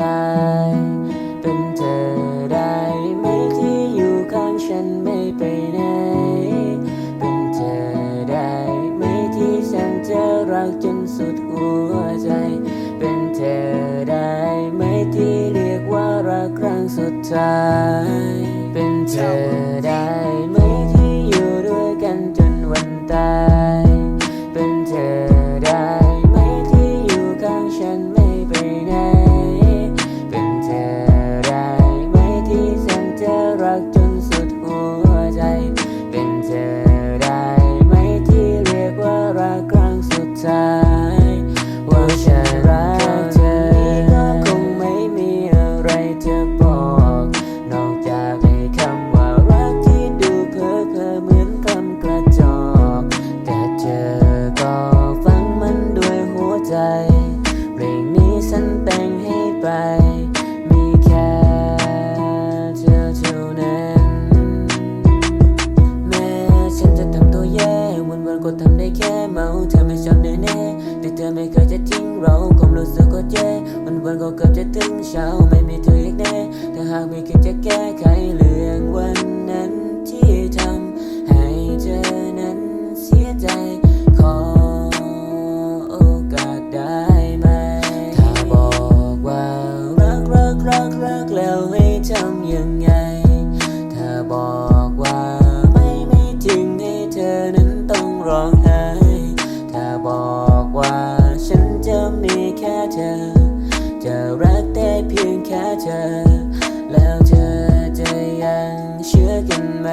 ตาย เป็นเธอได้ไหมที่อยู่ข้างฉันไม่ไปไหน เป็นเธอได้ไหมที่ฉันจะรักจนสุดหัวใจ เป็นเธอได้ไหมที่เรียกว่ารักครั้งสุดท้าย เป็นเธอได้ไหมที่อยู่ด้วยกันจนวันตาย เป็นเธอได้ รั้ มาเธอไม่ชอบแน่แน่ๆแต่เธอไม่เคยจะทิ้งเราความรู้สึกก็แย่วันวันๆก็เกือบจะถึงเช้าไม่มีเธออีกแน่ถ้าหากม่คิดจะแก้ไขเรื่องวันนั้นที่ทำให้เธอนั้นเสียใจขอโอกาสได้ไหมถ้าบอกว่ารักรักรักรักแล้วให้ทำยังไง เธอ แล้วเธอจะยังเชื่อกันไหม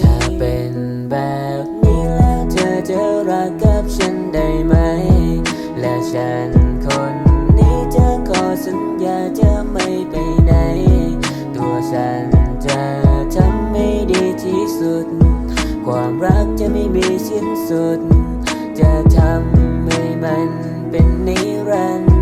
ถ้าเป็นแบบนี้แล้วเธอจะรักกับฉันได้ไหม และฉันคนนี้จะขอสัญญาจะไม่ไปไหน ตัวฉันจะทำให้ดีที่สุด ความรักจะไม่มีสิ้นสุด จะทำให้มันเป็นนิรันดร์